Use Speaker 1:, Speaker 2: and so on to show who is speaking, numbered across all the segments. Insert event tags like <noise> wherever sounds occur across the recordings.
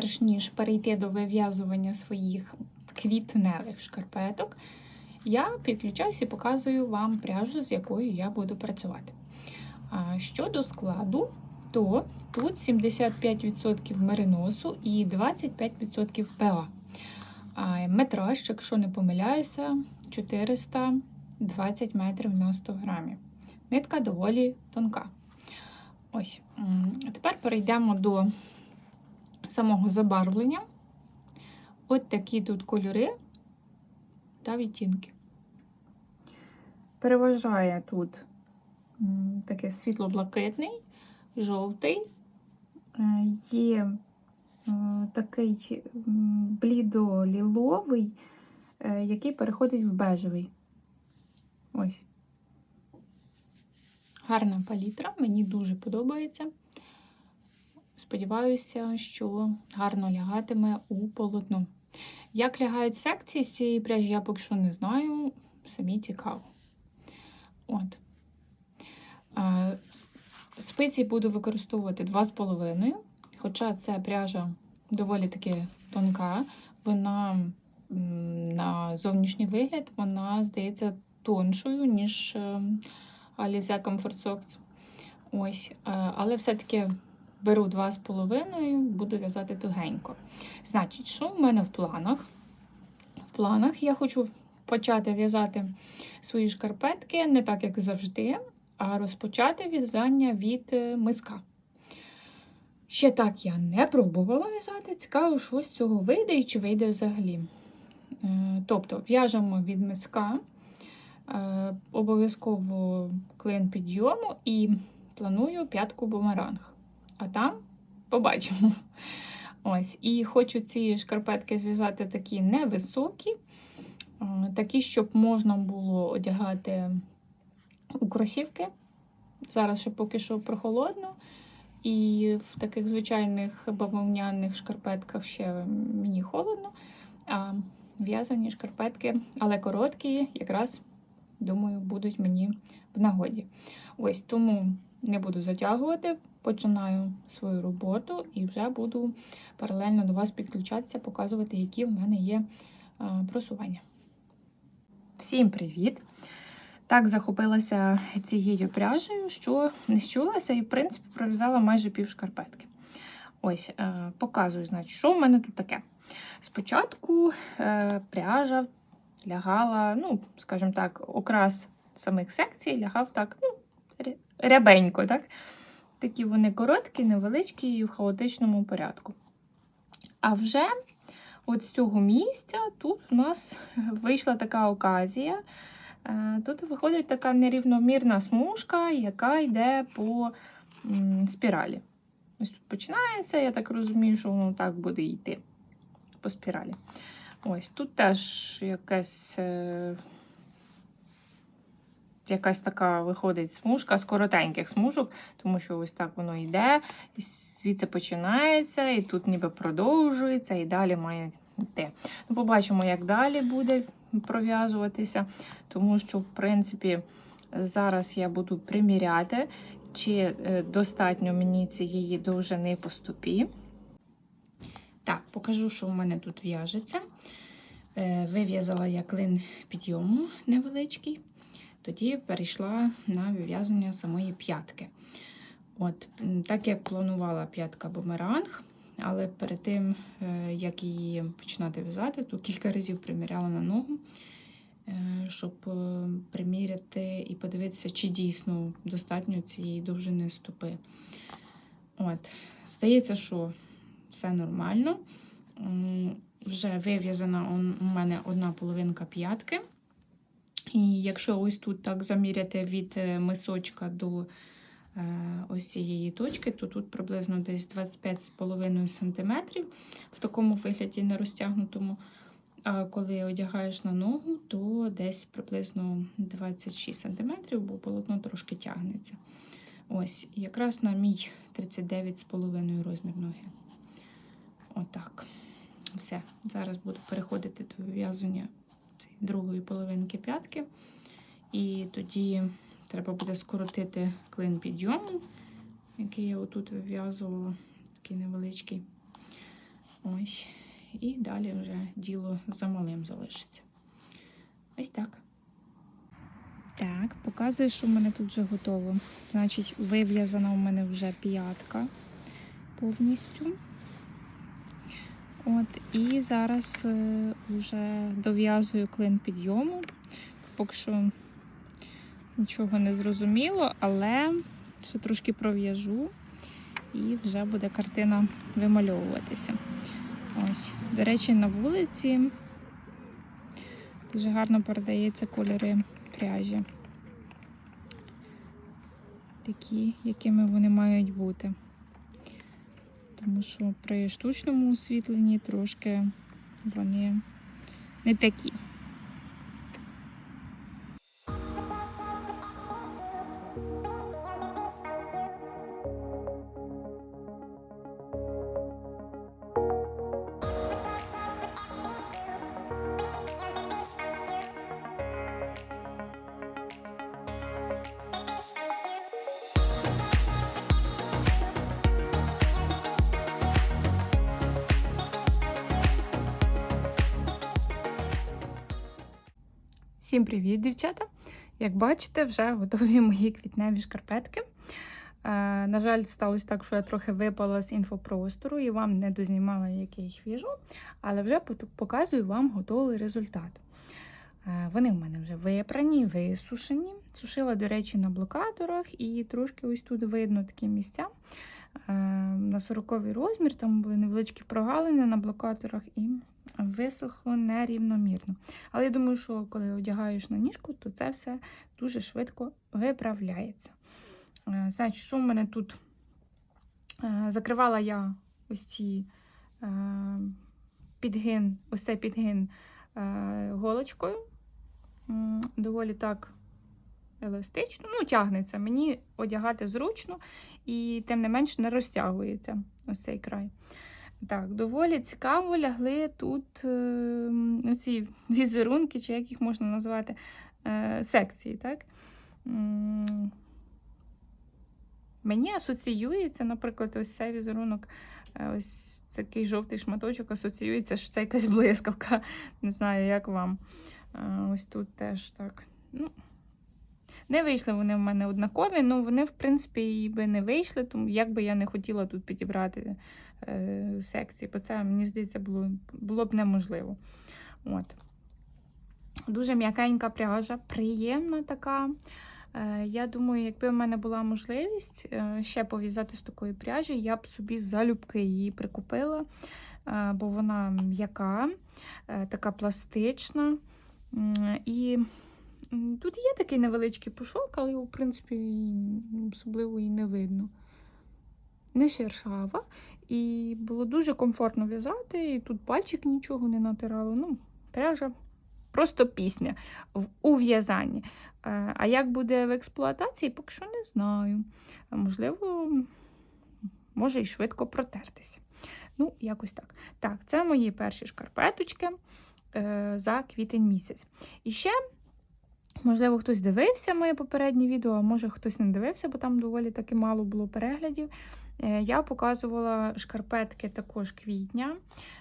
Speaker 1: перш ніж перейти до вив'язування своїх квітневих шкарпеток, я підключаюся і показую вам пряжу, з якою я буду працювати. Щодо складу, то тут 75% мериносу і 25% ПА. Метраж, якщо не помиляюся, 420 метрів на 100 грамів. Нитка доволі тонка. Ось. Тепер перейдемо до самого забарвлення. От такі тут кольори та відтінки. Переважає тут таке світло-блакитний, жовтий, Е, є е, такий блідо-ліловий, е, який переходить в бежевий. Ось. Гарна палітра, мені дуже подобається. Сподіваюся, що гарно лягатиме у полотно. Як лягають секції з цієї пряжі, я поки що не знаю, самі цікаво. От. Спиці буду використовувати 2,5, хоча ця пряжа доволі таки тонка, вона на зовнішній вигляд, вона здається тоншою, ніж е, Alize Comfort Socks. Ось, е, але все-таки беру 2,5, буду в'язати тугенько. Значить, що в мене в планах? В планах я хочу почати в'язати свої шкарпетки не так, як завжди, а розпочати в'язання від е, миска. Ще так я не пробувала в'язати. Цікаво, що з цього вийде і чи вийде взагалі. Е, Тобто в'яжемо від миска, е, обов'язково клин підйому і планую п'ятку бумеранг. А там побачимо. Ось, І хочу ці шкарпетки зв'язати такі невисокі, е, такі, щоб можна було одягати у кросівки. Зараз ще поки що прохолодно. І в таких звичайних бавовняних шкарпетках ще мені холодно. А в'язані шкарпетки, але короткі, якраз, думаю, будуть мені в нагоді. Ось тому не буду затягувати, починаю свою роботу і вже буду паралельно до вас підключатися, показувати, які в мене є просування. Всім привіт! Так захопилася цією пряжею, що не щулася і, в принципі, пров'язала майже пів шкарпетки. Ось, е, показую, значить, що в мене тут таке. Спочатку е, пряжа лягала, ну, скажімо так, окрас самих секцій лягав так, ну, ря- рябенько, так? Такі вони короткі, невеличкі і в хаотичному порядку. А вже от з цього місця тут у нас <laughs> вийшла така оказія. Е, Тут виходить така нерівномірна смужка, яка йде по спіралі. Ось тут починається, я так розумію, що воно так буде йти по спіралі. Ось тут теж якась, е, якась така виходить смужка з коротеньких смужок, тому що ось так воно йде, і звідси починається, і тут ніби продовжується, і далі має йти. Ну, побачимо, як далі буде пров'язуватися, тому що, в принципі, зараз я буду приміряти, чи е, достатньо мені цієї довжини по стопі. Так, покажу, що в мене тут в'яжеться. Е, Вив'язала я клин підйому невеличкий, тоді перейшла на вив'язання самої п'ятки. От, Так як планувала п'ятка бумеранг, але перед тим, е, як її починати в'язати, то кілька разів приміряла на ногу, е, щоб е, приміряти і подивитися, чи дійсно достатньо цієї довжини стопи. От, Здається, що все нормально. Вже вив'язана у мене одна половинка п'ятки. І якщо ось тут так заміряти від е, мисочка до е, ось цієї точки, то тут приблизно десь 25,5 см в такому вигляді не розтягнутому. А коли одягаєш на ногу, то десь приблизно 26 см, бо полотно трошки тягнеться. Ось, якраз на мій 39,5 розмір ноги. Отак. Все. Зараз буду переходити до вив'язування цієї другої половинки п'ятки. І тоді треба буде скоротити клин підйому, який я отут вив'язувала, такий невеличкий. Ось. І далі вже діло за малим залишиться. Ось так. Так, показую, що в мене тут вже готово. Значить, вив'язана у мене вже п'ятка повністю. От, і зараз е, вже дов'язую клин підйому. Поки що нічого не зрозуміло, але ще трошки пров'яжу і вже буде картина вимальовуватися. Ось, до речі, на вулиці дуже гарно передаються кольори пряжі. Такі, якими вони мають бути. Тому що при штучному освітленні трошки вони не такі. Всім привіт, дівчата! Як бачите, вже готові мої квітневі шкарпетки. Е, на жаль, сталося так, що я трохи випала з інфопростору і вам не дознімала, як я їх в'яжу, але вже показую вам готовий результат. Е, вони в мене вже випрані, висушені. Сушила, до речі, на блокаторах, і трошки ось тут видно такі місця. Е, на 40 розмір, там були невеличкі прогалини на блокаторах і висохло нерівномірно. Але я думаю, що коли одягаєш на ніжку, то це все дуже швидко виправляється. Е, Значить, що в мене тут? Е, Закривала я ось ці е, підгин, ось цей підгин голочкою. Доволі так еластично. Ну, тягнеться. Мені одягати зручно і тим не менш не розтягується ось цей край. Так, доволі цікаво лягли тут е, оці візерунки, чи як їх можна назвати, е, секції. так? Мені асоціюється, наприклад, ось цей візерунок, е, ось такий жовтий шматочок асоціюється, що це якась <laughs> блискавка. Не знаю, як вам. Е, Ось тут теж так. Ну, не вийшли вони в мене однакові, ну вони, в принципі, і би не вийшли, тому як би я не хотіла тут підібрати е, секції, бо це, мені здається, було, було б неможливо. От. Дуже м'якенька пряжа, приємна така. Е, я думаю, якби в мене була можливість е, ще пов'язати з такої пряжі, я б собі залюбки її прикупила, е, бо вона м'яка, е, така пластична. М, І тут є такий невеличкий пушок, але його, в принципі, особливо і не видно. Не шершава. І було дуже комфортно в'язати, і тут пальчик нічого не натирало. Ну, пряжа просто пісня у в'язанні. Е, А як буде в експлуатації, поки що не знаю. Можливо, може і швидко протертися. Ну, якось так. Так, це мої перші шкарпеточки е, за квітень місяць. І ще, можливо, хтось дивився моє попереднє відео, а може хтось не дивився, бо там доволі таки мало було переглядів. Е, Я показувала шкарпетки також квітня.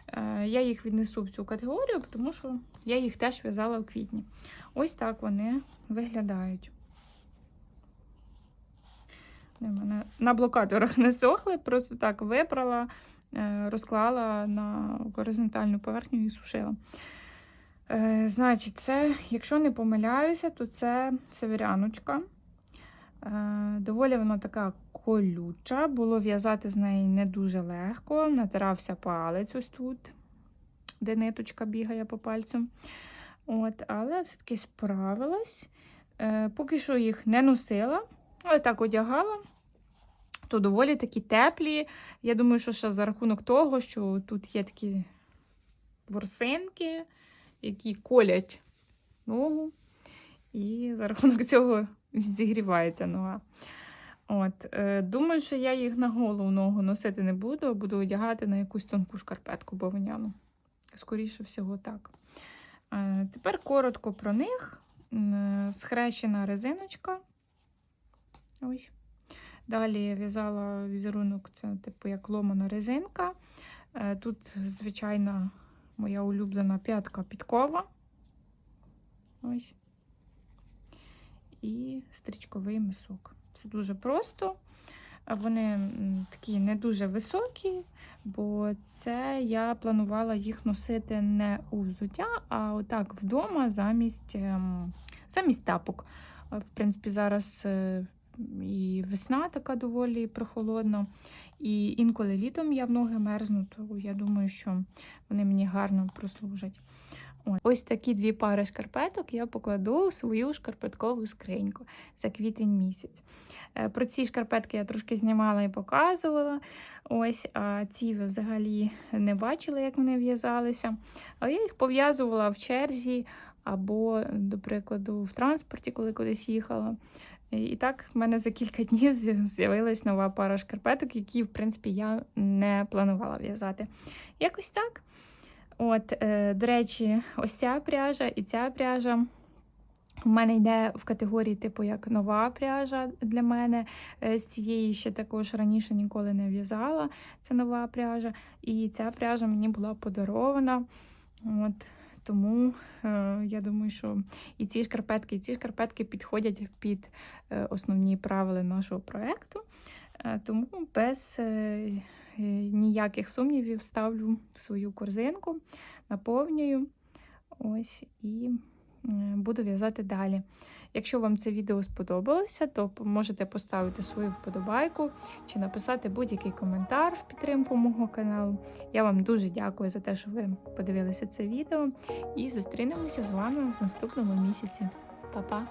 Speaker 1: Е, Я їх віднесу в цю категорію, тому що я їх теж в'язала в квітні. Ось так вони виглядають. На блокаторах <laughs> не сохли, просто так випрала, е, розклала на горизонтальну поверхню і сушила. Е, Значить, це, якщо не помиляюся, то це северяночка. Е, Доволі вона така колюча, було в'язати з неї не дуже легко. Натирався палець ось тут, де ниточка бігає по пальцю. От, але все-таки справилась. Е, Поки що їх не носила, але так одягала. То доволі такі теплі. Я думаю, що ще за рахунок того, що тут є такі ворсинки, які колять ногу. І за рахунок <laughs> цього зігрівається нога. От, е, Думаю, що я їх на голу ногу носити не буду, а буду одягати на якусь тонку шкарпетку бавовняну. Скоріше всього, так. Е, тепер коротко про них. М, Схрещена резиночка. Ось. Далі в'язала візерунок, це типу як ломана резинка. Е, Тут, звичайна, моя улюблена п'ятка підкова. Ось. І стрічковий мисок. Це дуже просто. Вони такі не дуже високі, бо це я планувала їх носити не у взуття, а отак вдома замість, ем, замість тапок. В принципі, зараз е, і весна така доволі прохолодна. І інколи літом я в ноги мерзну, то я думаю, що вони мені гарно прослужать. Ось. Такі дві пари шкарпеток я покладу у свою шкарпеткову скриньку за квітень місяць. Е, Про ці шкарпетки я трошки знімала і показувала. Ось, а ці ви взагалі не бачили, як вони в'язалися. Але я їх пов'язувала в черзі або, до прикладу, в транспорті, коли кудись їхала. І так, в мене за кілька <laughs> днів з'я- з'явилась нова пара шкарпеток, які, в принципі, я не планувала в'язати. Якось так. От, е, до речі, ось ця пряжа і ця пряжа. У мене йде в категорії, типу, як нова пряжа для мене. Е, З цієї ще також раніше ніколи не в'язала. Це нова пряжа. І ця пряжа мені була подарована. От, тому е, я думаю, що і ці шкарпетки, і ці шкарпетки підходять під е, основні правила нашого проєкту. Е, Тому без е, е, ніяких сумнівів ставлю в свою корзинку, наповнюю. Ось і буду в'язати далі. Якщо вам це відео сподобалося, то можете поставити свою вподобайку чи написати будь-який коментар в підтримку мого каналу. Я вам дуже дякую за те, що ви подивилися це відео, і зустрінемося з вами в наступному місяці. Па-па!